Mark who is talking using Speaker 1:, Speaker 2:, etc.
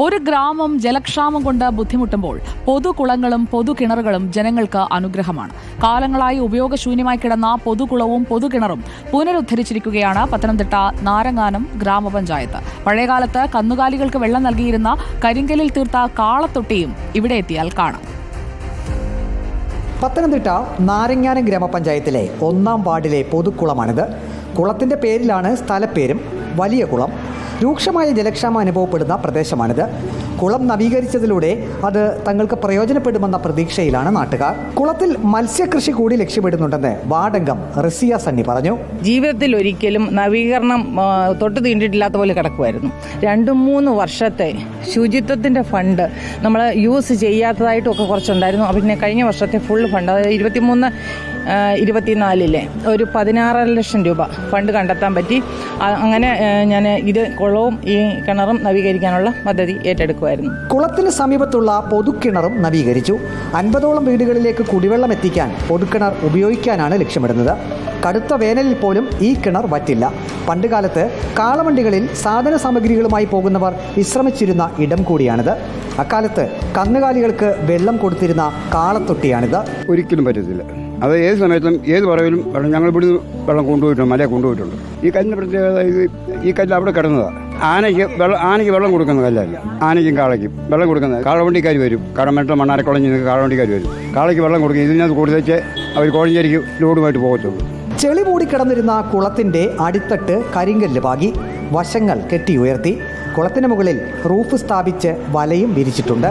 Speaker 1: ഒരു ഗ്രാമം ജലക്ഷാമം കൊണ്ട് ബുദ്ധിമുട്ടുമ്പോൾ പൊതുകുളങ്ങളും പൊതുകിണറുകളും ജനങ്ങൾക്ക് അനുഗ്രഹമാണ്. കാലങ്ങളായി ഉപയോഗശൂന്യമായി കിടന്ന പൊതുകുളവും പൊതുകിണറും പുനരുദ്ധരിച്ചിരിക്കുകയാണ് പത്തനംതിട്ട നാരങ്ങാനം ഗ്രാമപഞ്ചായത്ത്. പഴയകാലത്ത് കന്നുകാലികൾക്ക് വെള്ളം നൽകിയിരുന്ന കരിങ്കലിൽ തീർത്ത കാളത്തൊട്ടിയും ഇവിടെ എത്തിയാൽ കാണാം.
Speaker 2: പത്തനംതിട്ട നാരങ്ങാനം ഗ്രാമപഞ്ചായത്തിലെ ഒന്നാം വാർഡിലെ പൊതുക്കുളമാണിത് കുളത്തിന്റെ പേരിലാണ് സ്ഥലപ്പേരും വലിയ കുളം. രൂക്ഷമായ ജലക്ഷാമം അനുഭവപ്പെടുന്ന പ്രദേശമാണിത്. കുളം നവീകരിച്ചതിലൂടെ അത് തങ്ങൾക്ക് പ്രയോജനപ്പെടുമെന്ന പ്രതീക്ഷയിലാണ് നാട്ടുകാർ. കുളത്തിൽ മത്സ്യകൃഷി കൂടി ലക്ഷ്യമിടുന്നുണ്ടെന്ന് വാർഡംഗം റസിയ സണ്ണി പറഞ്ഞു.
Speaker 3: ജീവിതത്തിൽ ഒരിക്കലും നവീകരണം തൊട്ട് തീണ്ടിട്ടില്ലാത്ത പോലെ കിടക്കുമായിരുന്നു. രണ്ടും മൂന്ന് വർഷത്തെ ശുചിത്വത്തിന്റെ ഫണ്ട് നമ്മൾ യൂസ് ചെയ്യാത്തതായിട്ടും ഒക്കെ കുറച്ചുണ്ടായിരുന്നു പിന്നെ കഴിഞ്ഞ വർഷത്തെ ഫുൾ ഫണ്ട് അതായത് ഇരുപത്തിമൂന്ന് ഇരുപത്തിനാലിലെ ഒരു പതിനാറര ലക്ഷം രൂപ ഫണ്ട് കണ്ടെത്താൻ പറ്റി. അങ്ങനെ ഞാൻ ഇത് കുളവും ഈ കിണറും നവീകരിക്കാനുള്ള പദ്ധതി ഏറ്റെടുക്കുമായിരുന്നു
Speaker 2: കുളത്തിന് സമീപത്തുള്ള പൊതുക്കിണറും നവീകരിച്ചു. അൻപതോളം വീടുകളിലേക്ക് കുടിവെള്ളം എത്തിക്കാൻ പൊതുക്കിണർ ഉപയോഗിക്കാനാണ് ലക്ഷ്യമിടുന്നത്. കടുത്ത വേനലിൽ പോലും ഈ കിണർ വറ്റില്ല. പണ്ടുകാലത്ത് കാളവണ്ടികളിൽ സാധന സാമഗ്രികളുമായി പോകുന്നവർ വിശ്രമിച്ചിരുന്ന ഇടം കൂടിയാണിത്. അക്കാലത്ത് കന്നുകാലികൾക്ക് വെള്ളം കൊടുത്തിരുന്ന കാളത്തൊട്ടിയാണിത്.
Speaker 4: ഒരിക്കലും പറ്റത്തില്ല. അത് ഏത് സമയത്തും ഏത് പറവിലും വെള്ളം ഞങ്ങൾ ഇവിടുന്ന് വെള്ളം കൊണ്ടുപോയിട്ടുണ്ട് മലയെ കൊണ്ടുപോയിട്ടുണ്ട്. ഈ കല്ലിന്റെ പ്രത്യേകത ഇത് ഈ കല്ല് അവിടെ കിടന്നതാണ് ആനയ്ക്ക് വെള്ളം ആനയ്ക്ക് വെള്ളം കൊടുക്കുന്ന കല്ലല്ല ആനയ്ക്കും കാളയ്ക്കും വെള്ളം കൊടുക്കുന്നത് കാളവണ്ടിക്കാർ വരും. കടമറ്റ മണ്ണാരക്കുളഞ്ഞ് നിങ്ങൾക്ക് കാളവണ്ടിക്കാർ വരും. കാളയ്ക്ക് വെള്ളം കൊടുക്കും ഇതിനകത്ത് കൊടുത്തേച്ച് അവർ കോഴഞ്ചേരിക്ക് ലോഡുമായിട്ട് പോകത്തുള്ളൂ.
Speaker 2: ചെളി മൂടി മൂടിക്കിടന്നിരുന്ന കുളത്തിന്റെ അടിത്തട്ട് കരിങ്കല്ല് പാകി വശങ്ങൾ കെട്ടി ഉയർത്തി കുളത്തിന് മുകളിൽ റൂഫ് സ്ഥാപിച്ച് വലയും വിരിച്ചിട്ടുണ്ട്.